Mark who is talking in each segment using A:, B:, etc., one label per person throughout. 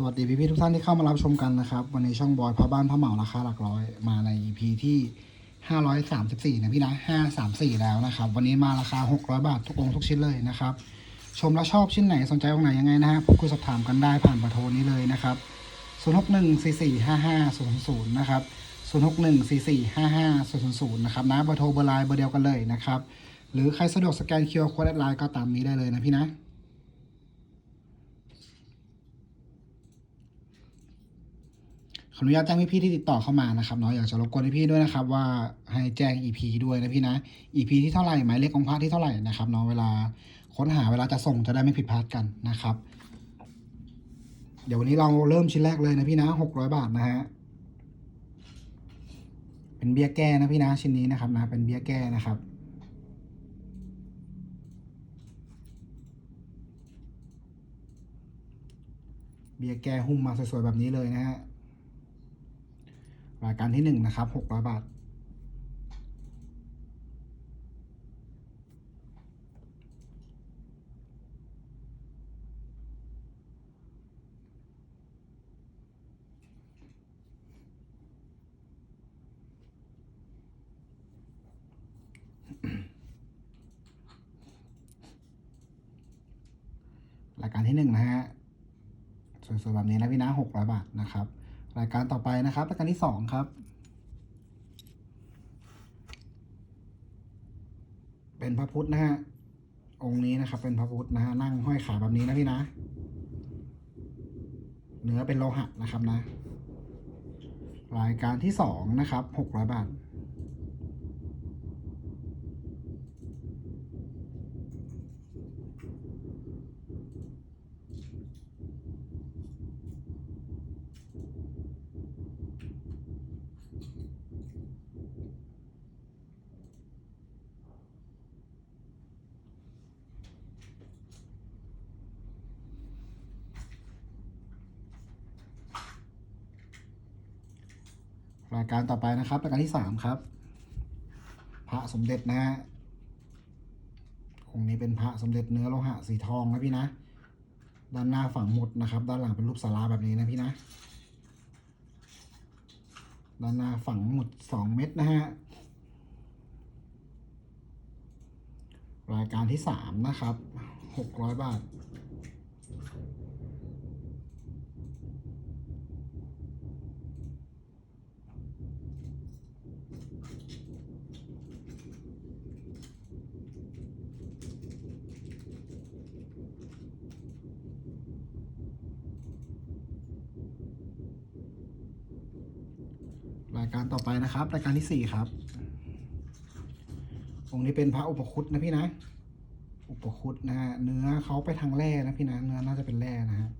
A: สวัสดีพี่พี่ทุกท่านที่เข้ามารับชมกันนะครับ วันนี้ช่องบอยพ่อบ้านพ่อเหมาราคาหลักร้อยมาใน EP ที่534นะพี่นะ534แล้วนะครับ วันนี้มาราคา600บาททุกองทุกชิ้นเลยนะครับ ชมแล้วชอบชิ้นไหนสนใจองค์ไหนยังไงนะฮะพูดคุยสอบถามกันได้ผ่านเบอร์โทรนี้เลยนะครับ0614455000นะครับ0614455000นะครับนะเบอร์โทรเบอร์ไลน์เบอร์เดียวกันเลยนะครับ หรือใครสะดวกสแกน QR Code แอดไลน์ก็ตามนี้ได้เลยนะพี่นะ ขออนุญาตแจ้งพี่ๆที่ติดต่อเข้ามานะครับเนาะอยากจะรบกวนพี่ๆด้วยนะครับ ว่าให้แจ้ง EP ด้วยนะพี่นะ EP ที่เท่าไหร่หมายเลของพระที่เท่าไหร่นะครับเนาะเวลาค้นหาเวลาจะส่งจะได้ไม่ผิดพลาดกันนะครับ เดี๋ยววันนี้เราเริ่มชิ้นแรกเลยนะพี่นะหกร้อยบาทนะฮะเป็นเบี้ยแก้นะพี่นะชิ้นนี้นะครับนะเป็นเบี้ยแก้นะครับเบี้ยแก้หุ้มมาสวยๆแบบนี้เลยนะฮะ รายการที่หนึ่งนะครับหกร้อยบาท รายการที่หนึ่งนะฮะสวยๆแบบนี้นะพี่นะหกร้อยบาทนะครับ รายการต่อไปนะครับ รายการที่สองครับ เป็นพระพุทธนะฮะ องค์นี้นะครับ เป็นพระพุทธนะฮะ นั่งห้อยขาแบบนี้นะพี่นะ เนื้อเป็นโลหะนะครับนะ รายการที่สองนะครับหกร้อยบาท การต่อไปนะครับรายการที่สามครับ พระสมเด็จนะฮะองค์นี้เป็นพระสมเด็จเนื้อโลหะสีทองนะพี่นะ ด้านหน้าฝั่งหมดนะครับ ด้านหลังเป็นรูปสาราแบบนี้นะพี่นะ ด้านหน้าฝั่งหมดสองเม็ดนะฮะรายการที่สามนะครับหกร้อยบาท รายการต่อไปนะครับ ราย การที่สี่ครับ องค์นี้เป็นพระอุปคุตนะพี่นะ อุปคุตนะฮะ เนื้อเขาไปทางแร่นะพี่นะ เนื้อน่าจะเป็นแร่นะฮะ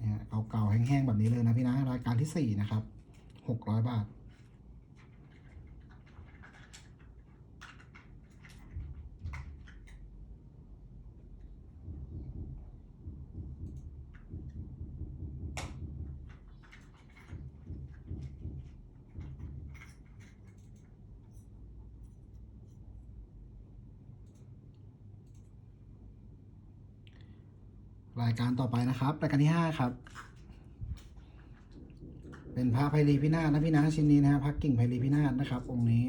A: เนี่ยเก่าๆแห้งๆแบบนี้เลยนะพี่นะ รายการที่สี่นะครับหกร้อยบาท รายการต่อไปนะครับ รายการที่ห้าครับ เป็นพระไพรีพินาศนะพี่นะชิ้นนี้นะฮะพระกิ่งไพรีพินาศนะครับ องค์นี้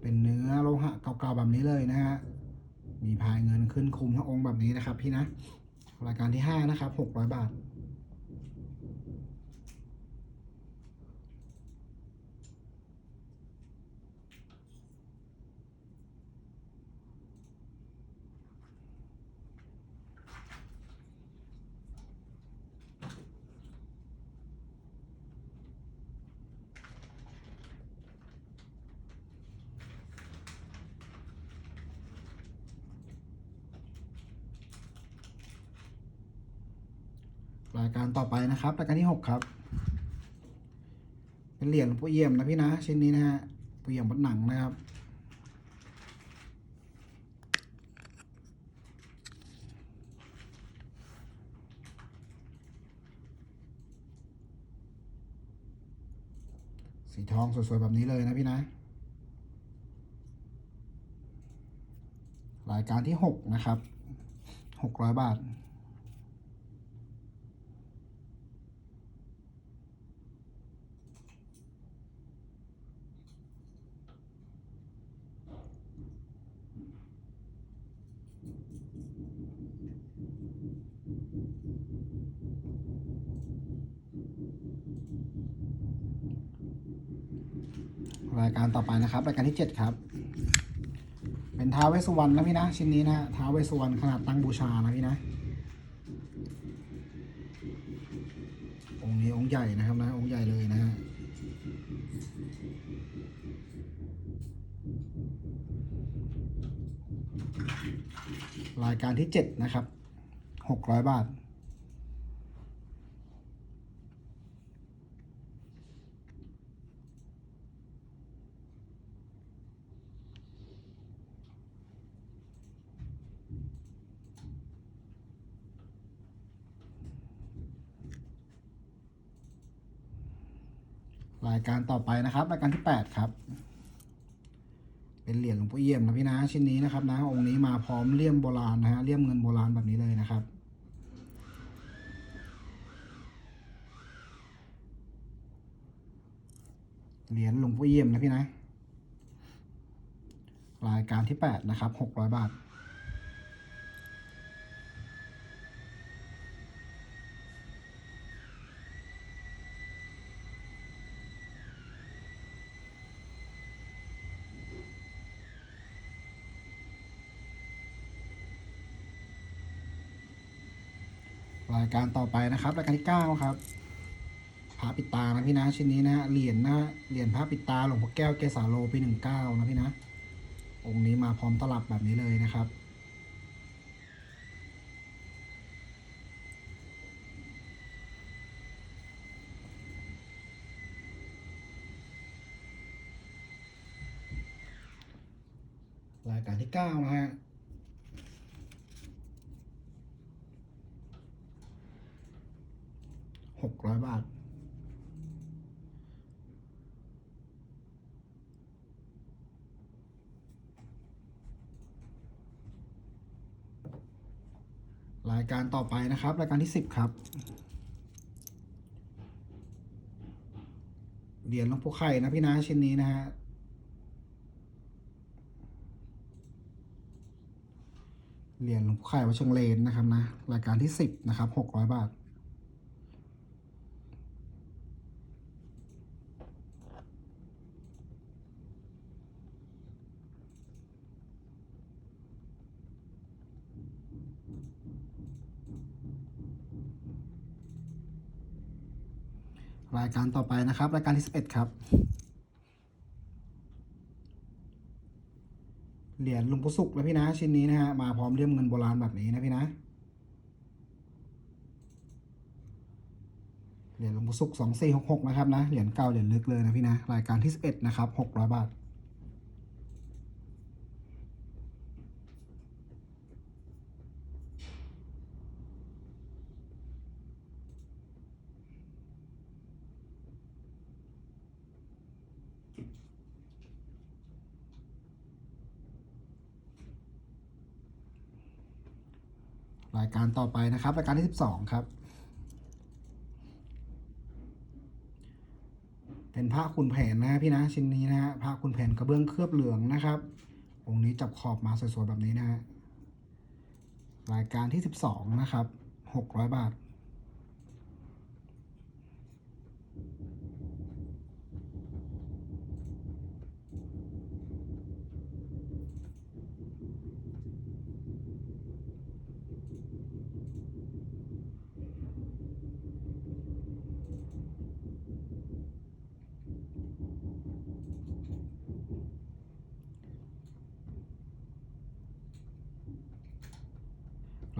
A: เป็นเนื้อโลหะเก่าๆแบบนี้เลยนะฮะมีพายเงินขึ้นคุมทั้งองค์แบบนี้นะครับ พี่นะ รายการที่ห้านะครับหกร้อยบาท รายการต่อไปนะครับ รายการที่หกครับ เป็นเหรียญหลวงปู่เอี่ยมนะพี่นะชิ้นนี้นะฮะปู่เอี่ยมวัดหนังนะครับ สีทองสวยๆแบบนี้เลยนะพี่นะ รายการที่หกนะครับหกร้อยบาท รายการต่อไปนะครับ รายการที่เจ็ดครับ เป็นท้าวเวสสุวรรณนะพี่นะ ชิ้นนี้นะท้าวเวสสุวรรณขนาดตั้งบูชานะพี่นะ องค์นี้องค์ใหญ่นะครับนะ องค์ใหญ่เลยนะฮะรายการที่เจ็ดนะครับหกร้อยบาท รายการต่อไปนะครับ รายการที่แปดครับ เป็นเหรียญหลวงพ่อเยี่ยมนะพี่นะชิ้นนี้นะครับนะองค์นี้มาพร้อมเลี่ยมโบราณนะฮะเลี่ยมเงินโบราณแบบนี้เลยนะครับเหรียญหลวงพ่อเยี่ยมนะพี่นะ รายการที่แปดนะครับหกร้อยบาท รายการต่อไปนะครับ รายการที่เก้าครับพระปิดตานะพี่นะชิ้นนี้นะฮะเหรียญนะฮะเหรียญพระปิดตาหลวงพ่อแก้วเกสาโลปีหนึ่งเก้านะพี่นะองค์นี้มาพร้อมตลับแบบนี้เลยนะครับรายการที่เก้านะฮะ หกร้อยบาท รายการต่อไปนะครับ รายการที่สิบครับเหรียญหลวงผู้ไข่นะพี่นะชิ้นนี้นะฮะเหรียญหลวงผู้ไข่วัดเชิงเลนนะครับนะรายการที่สิบนะครับหกร้อยบาท รายการต่อไปนะครับ รายการที่สิบเอ็ดครับ เหรียญหลวงปุสุกนะพี่นะชิ้นนี้นะฮะมาพร้อมเลี่ยมเงินโบราณแบบนี้นะพี่นะ เหรียญหลวงปุสุกสองสี่หกหกนะครับนะ เหรียญเก่าเหรียญลึกเลยนะพี่นะ รายการที่สิบเอ็ดนะครับหกร้อยบาท รายการต่อไปนะครับรายการที่สิบสองครับ เป็นพระคุณแผนนะพี่นะชิ้นนี้นะฮะพระคุณแผนกระเบื้องเคลือบเหลืองนะครับองค์นี้จับขอบมาสวยๆแบบนี้นะฮะรายการที่สิบสองนะครับหกร้อยบาท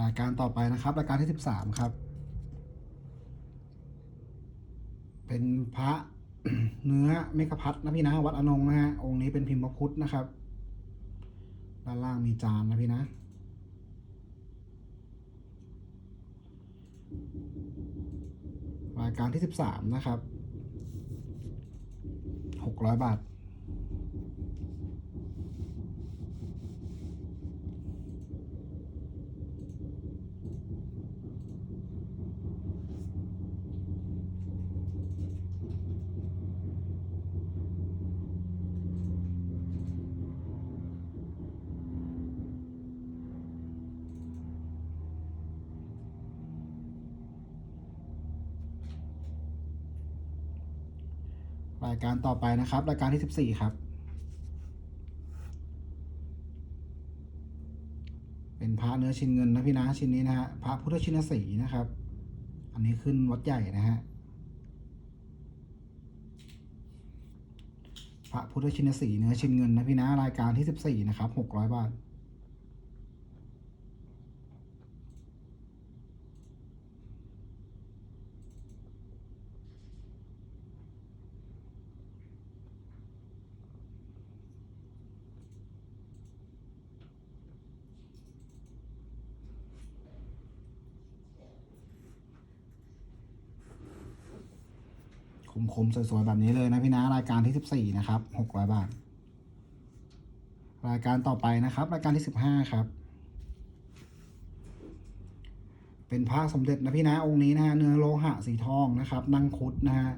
A: ราย การต่อไปนะครับรายการที่สิบสามครับ เป็นพระเนื้อเมกพัดนะพี่นะวัดอนงนะฮะองค์นี้เป็นพิมพ์พระพุทธนะครับ ด้านล่างมีจานนะพี่นะรายการที่สิบสามนะครับหกร้อยบาท ร รายการต่อไปนะครับ รายการที่สิบสี่ครับ เป็นพระเนื้อชิ้นเงินนะพี่นะชิ้นนี้นะฮะพระพุทธชินสีนะครับ อันนี้ขึ้นวัดใหญ่นะฮะพระพุทธชินสีเนื้อชิ้นเงินนะพี่นะรายการที่สิบสี่นะครับหกร้อยบาท ค มสวยๆแบบนี้เลยนะพี่นะรายการที่สิบสี่นะครับหกร้อยบาท รายการต่อไปนะครับ รายการที่สิบห้าครับ เป็นพระสมเด็จนะพี่นะองค์นี้นะฮะเนื้อโลหะสีทองนะครับ นั่งคุดนะฮะ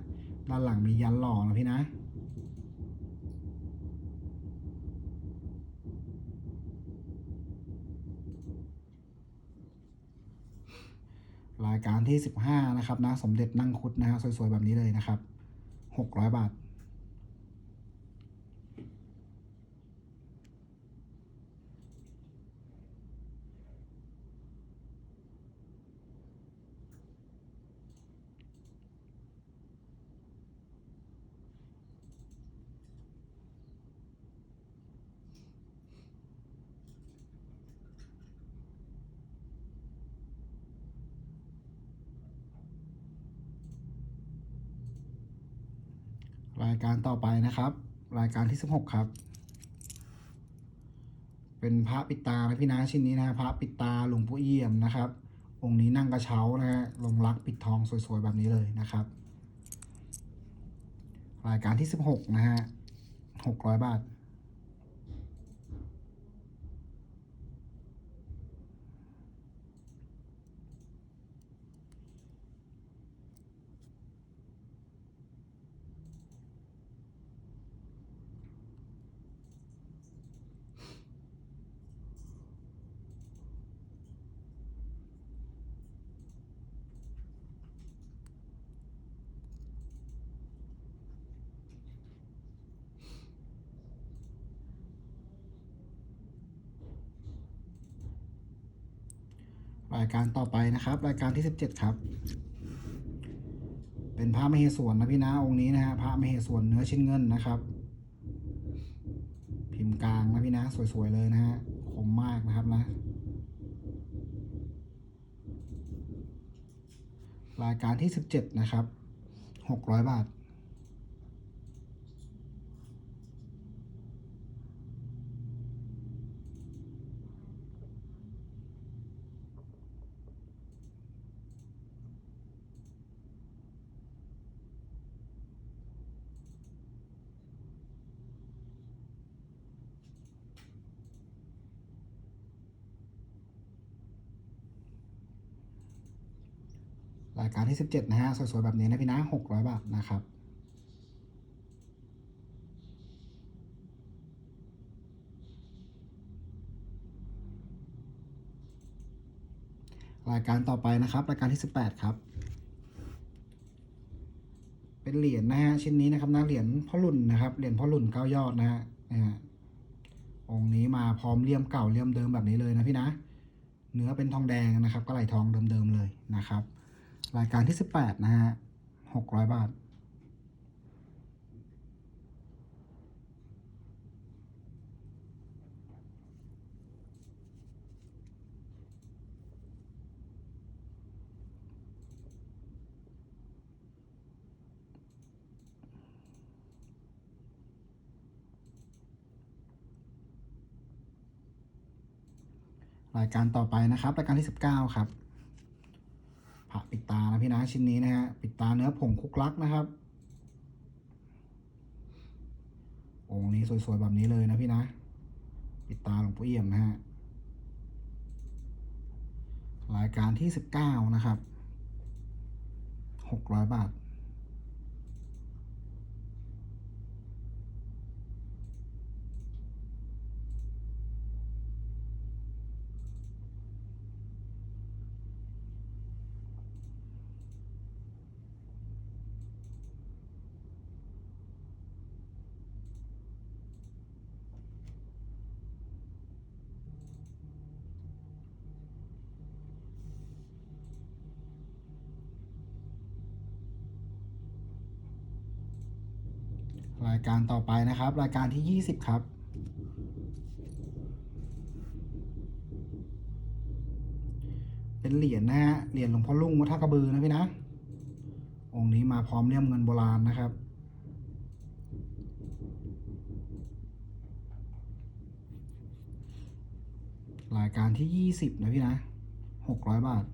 A: ด้านหลังมียันหล่อนะพี่นะรายการที่สิบห้านะครับนะ สมเด็จนั่งคุดนะฮะสวยๆ แบบนี้เลยนะครับ หกร้อยบาท การต่อไปนะครับ รายการที่สิบหกครับ เป็นพระปิตานะพี่นะชิ้นนี้นะฮะพระปิตาหลวงปู่เอี่ยมนะครับ องค์นี้นั่งกระเช้านะฮะลงรักปิดทองสวยๆแบบนี้เลยนะครับ รายการที่สิบหกนะฮะหกร้อยบาท รายการต่อไปนะครับ รายการที่สิบเจ็ดครับ เป็นพระมเหสวนนะพี่นะองค์นี้นะฮะพระมเหสวนเนื้อชิ้นเงินนะครับ พิมพ์กลางนะพี่นะสวยๆเลยนะฮะคมมากนะครับนะ รายการที่สิบเจ็ดนะครับหกร้อยบาท การที่สิบเจ็ดนะฮะ สวยๆ แบบนี้นะพี่นะหกร้อยบาทนะครับ รายการต่อไปนะครับ รายการที่สิบแปดครับ เป็นเหรียญนะฮะ ชิ้นนี้นะครับนะเหรียญพ่อหลุ่นนะครับ เหรียญพ่อหลุ่นเก้ายอดนะฮะนะฮะองค์นี้มาพร้อมเลี่ยมเก่าเลี่ยมเดิมแบบนี้เลยนะพี่นะ เนื้อเป็นทองแดงนะครับ ก็ไหลทองเดิมๆเลยนะครับ รายการที่สิบแปดนะฮะหกร้อยบาท รายการต่อไปนะครับ รายการที่สิบเก้าครับ ผักปิดตานะพี่นะชิ้นนี้นะฮะปิดตาเนื้อผงคุกลักนะครับองค์นี้สวยๆแบบนี้เลยนะพี่นะ ปิดตาหลวงปู่เอี่ยมนะฮะรายการที่สิบเก้านะครับหกร้อยบาท รายการต่อไปนะครับ รายการที่ยี่สิบครับ เป็นเหรียญนะฮะเหรียญหลวงพ่อลุงวัดท่ากระบือนะพี่นะ องค์นี้มาพร้อมเลี่ยมเงินโบราณนะครับรายการที่ยี่สิบนะพี่นะหกร้อยบาท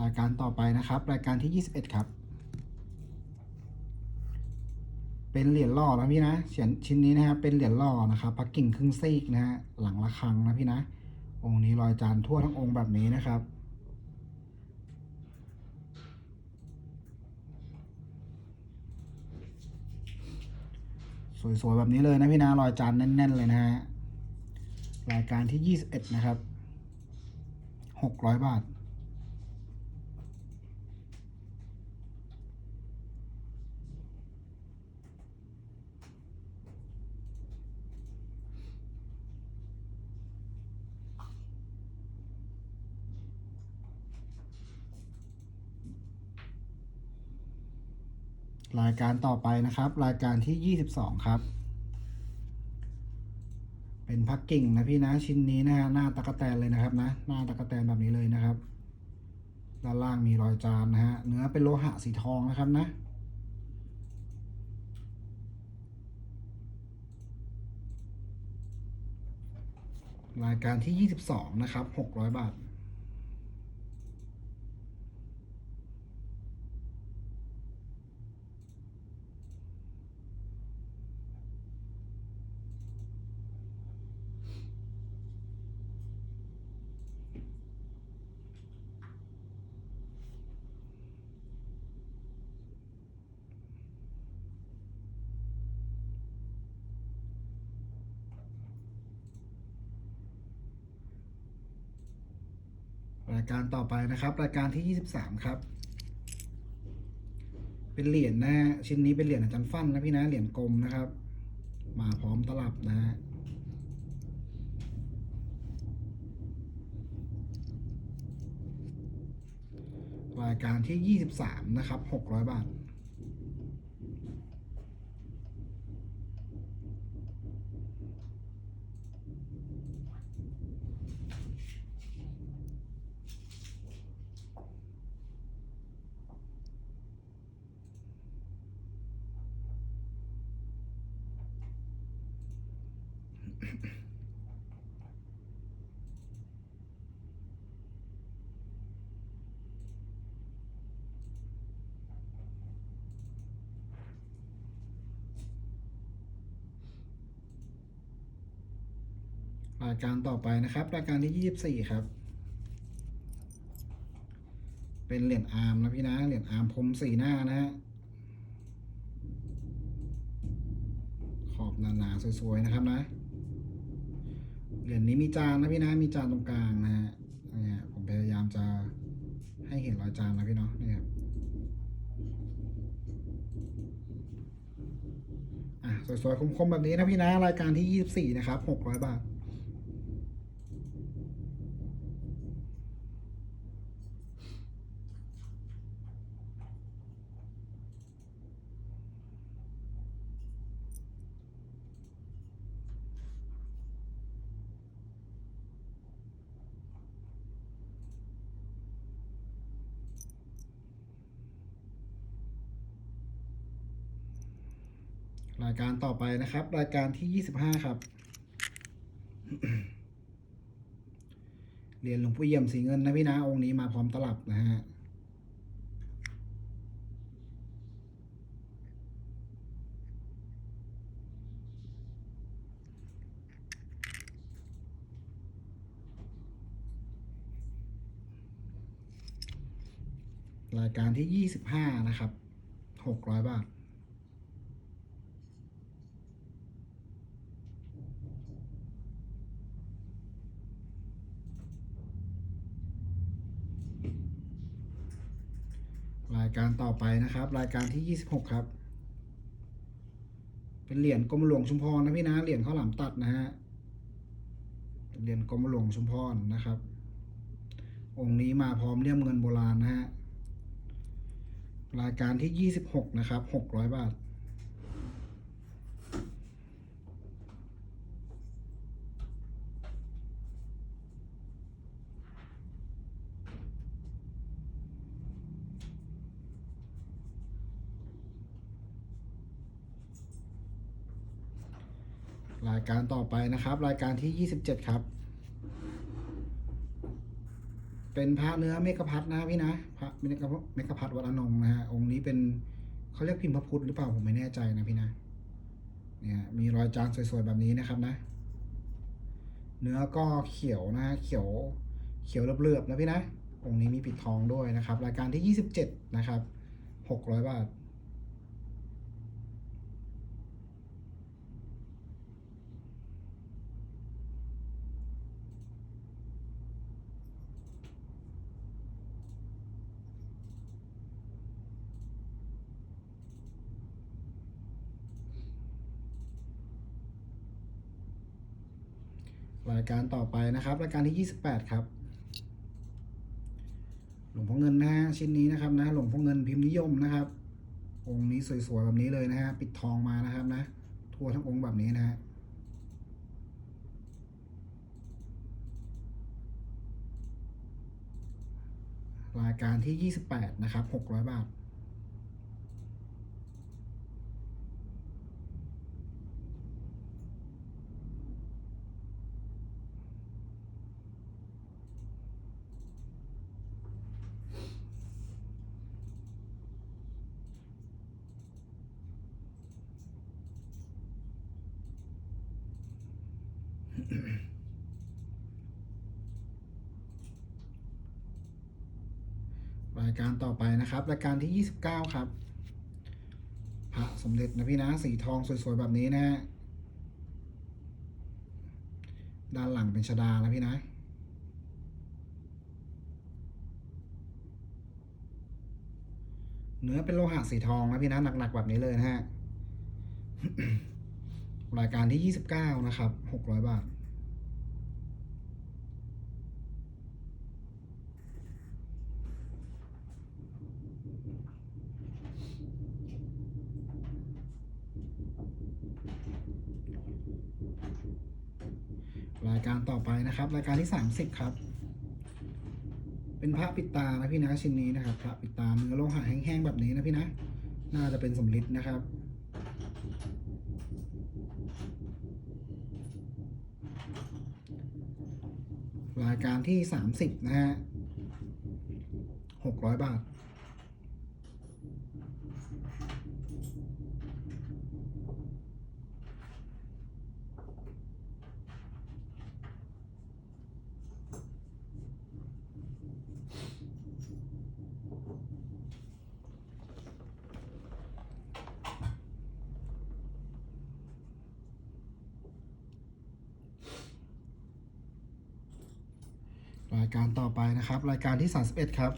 A: รายการต่อไปนะครับ รายการที่ 21 ครับ เป็นเหรียญล่อนะพี่นะเฉียนชิ้นนี้นะครับเป็นเหรียญล่อนะครับปักกิ่งครึ่งซีกนะฮะหลังระฆังนะพี่นะ องค์นี้รอยจานทั่วทั้งองค์แบบนี้นะครับสวยๆแบบนี้เลยนะพี่นะรอยจานแน่น ๆ เลยนะฮะรายการที่ 21 นะครับ 600 บาท รายการต่อไปนะครับ รายการที่ 22 ครับ เป็นพักกิ่งนะพี่นะชิ้นนี้นะฮะหน้าตะกแตนเลยนะครับนะ หน้าตะกแตนแบบนี้เลยนะครับ ด้านล่างมีรอยจานนะฮะเนื้อเป็นโลหะสีทองนะครับนะรายการที่ 22 นะครับ 600 บาท รายการต่อไปนะครับ รายการที่ 23 ครับ เป็นเหรียญนะชิ้นนี้เป็นเหรียญอาจารย์ฟันนะพี่นะเหรียญกลมนะครับ มาพร้อมตลับนะฮะรายการที่ 23 นะครับ 600 บาทายการต่อไปนะครับรายการที่ 24 ครับ เป็นเหรียญอาร์มนะพี่นะเหรียญอาร์มพรมสีหน้านะฮะขอบหนาๆสวยๆนะครับนะเหรียญนี้มีจานนะพี่นะมีจานตรงกลางนะฮะเนี่ยผมพยายามจะให้เห็นรอยจานนะพี่เนาะนี่ครับอะสวยๆคมๆแบบนี้นะพี่นะรายการที่ 24 นะครับ 600 บาท รายการต่อไปนะครับ รายการที่25ครับ เรียญหลวงปู่เอี่ยมสีเงินนะพี่นะองค์นี้มาพร้อมตลับนะฮะรายการที่ 25 นะครับ 600 บาทายการต่อไปนะครับ รายการที่ 26 ครับ เป็นเหรียญกรมหลวงชุมพรนะพี่นะเหรียญข้าวหลามตัดนะฮะเหรียญกรมหลวงชุมพรนะครับ องค์นี้มาพร้อมเลี่ยมเงินโบราณนะฮะรายการที่ 26 นะครับ 600 บาท รายการต่อไปนะครับ รายการที่ 27 ครับ เป็นพระเนื้อเมกะพัดนะพี่นะพระเมกกะพัดวัดอนงนะฮะองค์นี้เป็นเขาเรียกพิมพ์พระพุทธหรือเปล่าผมไม่แน่ใจนะพี่นะเนี่ยมีรอยจานสวยๆแบบนี้นะครับนะ เนื้อก็เขียวนะฮะเขียวเขียวเลือบๆนะพี่นะองค์นี้มีปิดทองด้วยนะครับ รายการที่ 27 นะครับ 600 บาท รายการต่อไปนะครับรายการที่ 28 ครับ หลวงพ่อเงินนะฮะชิ้นนี้นะครับนะหลวงพ่อเงินพิมพ์นิยมนะครับ องค์นี้สวยๆแบบนี้เลยนะฮะปิดทองมานะครับนะ ทั่วทั้งองค์แบบนี้นะฮะรายการที่ 28 นะครับ 600 บาท รายการ ต่อไปนะครับรายการที่ 29 ครับ พระสมเด็จนะพี่นะ สีทองสวยๆ แบบนี้นะฮะด้านหลังเป็นชดานะพี่นะเนื้อเป็นโลหะสีทองนะพี่นะหนักๆแบบนี้เลยนะฮะ รายการที่ 29 นะครับ 600 บาท รายการต่อไป นะครับ รายการที่ 30 ครับ เป็นพระปิดตานะพี่นะชิ้นนี้นะครับพระปิดตาเนื้อโลหะแห้งๆแบบนี้นะพี่นะน่าจะเป็นสมฤทธิ์นะครับรายการที่ 30 นะฮะ600 บาท ราย การต่อไปนะครับ รายการที่ 31 ครับ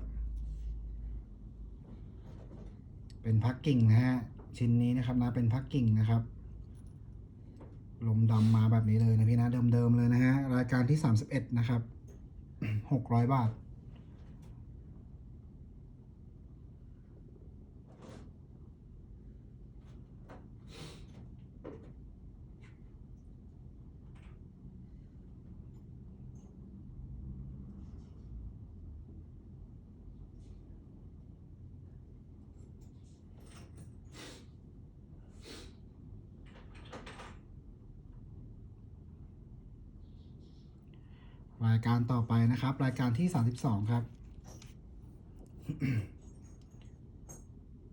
A: เป็นพักกิ่งนะฮะชิ้นนี้นะครับนะเป็นพักกิ่งนะครับ ลมดำมาแบบนี้เลยนะพี่นะเดิมๆเลยนะฮะรายการที่ 31 นะครับ 600 บาท รายการต่อไปนะครับ รายการที่ 32 ครับ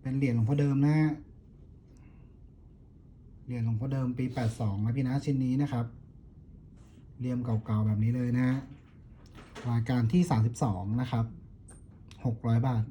A: เป็นเหรียญหลวงพ่อเดิมนะฮะเหรียญหลวงพ่อเดิมปี 82 นะพี่นะชิ้นนี้นะครับเรียมเก่าๆแบบนี้เลยนะฮะรายการที่ 32 นะครับ 600 บาท ร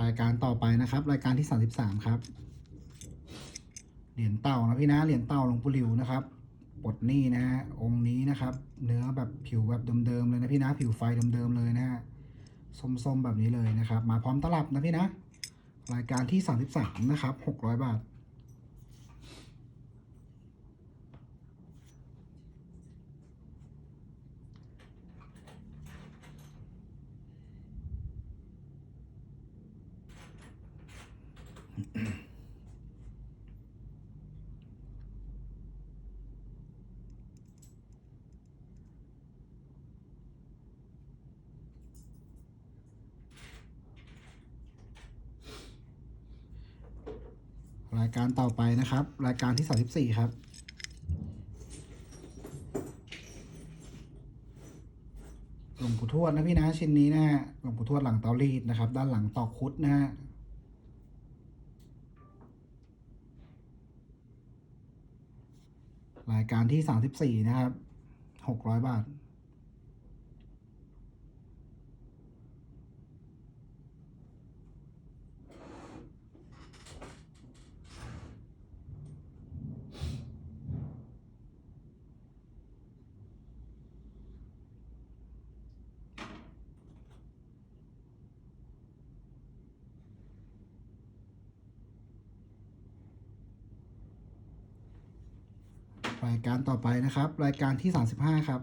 A: รายการต่อไปนะครับ รายการที่33ครับ เหรียญเต่านะพี่นะเหรียญเต่าหลวงปู่หลิวนะครับปลดหนี้นะฮะองค์นี้นะครับ เนื้อแบบผิวแบบเดิมๆเลยนะพี่นะผิวไฟเดิมๆเลยนะฮะส้มๆแบบนี้เลยนะครับ มาพร้อมตลับนะพี่นะ รายการที่33นะครับ600บาท รายการต่อไปนะครับ รายการที่ 34 ครับ หลวงปู่ทวดนะพี่นะชิ้นนี้นะหลวงปู่ทวดหลังเตารีดนะครับ ด้านหลังตอกคุดนะฮะ รายการที่ 34 นะครับ 600 บาท ต่อไปนะครับ รายการที่ 35 ครับ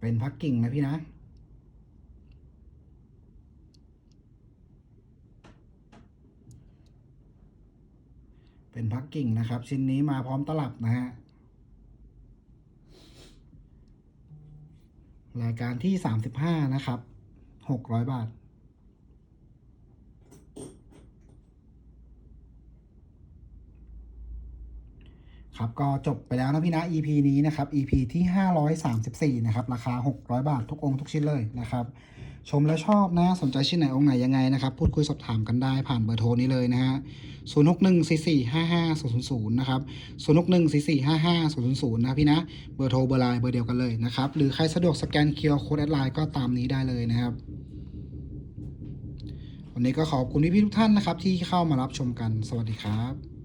A: เป็นพักกิ่งนะพี่นะเป็นพักกิ่งนะครับ ชิ้นนี้มาพร้อมตลับนะฮะรายการที่ 35 นะครับ 600 บาท ครับก็จบไปแล้วนะพี่นะ EP นี้นะครับ EP ที่ 534 นะครับ ราคา 600 บาททุกองค์ทุกชิ้นเลยนะครับ ชมแล้วชอบนะ สนใจชิ้นไหนองค์ไหนยังไงนะครับ พูดคุยสอบถามกันได้ผ่านเบอร์โทรนี้เลยนะฮะ 0614455000 นะครับ 0614455000 นะพี่นะ เบอร์โทรเบอร์ไลน์เบอร์เดียวกันเลยนะครับ หรือใครสะดวกสแกน QR Code แอดไลน์ก็ตามนี้ได้เลยนะครับวันนี้ก็ขอบคุณพี่ๆทุกท่านนะครับ ที่เข้ามารับชมกัน สวัสดีครับ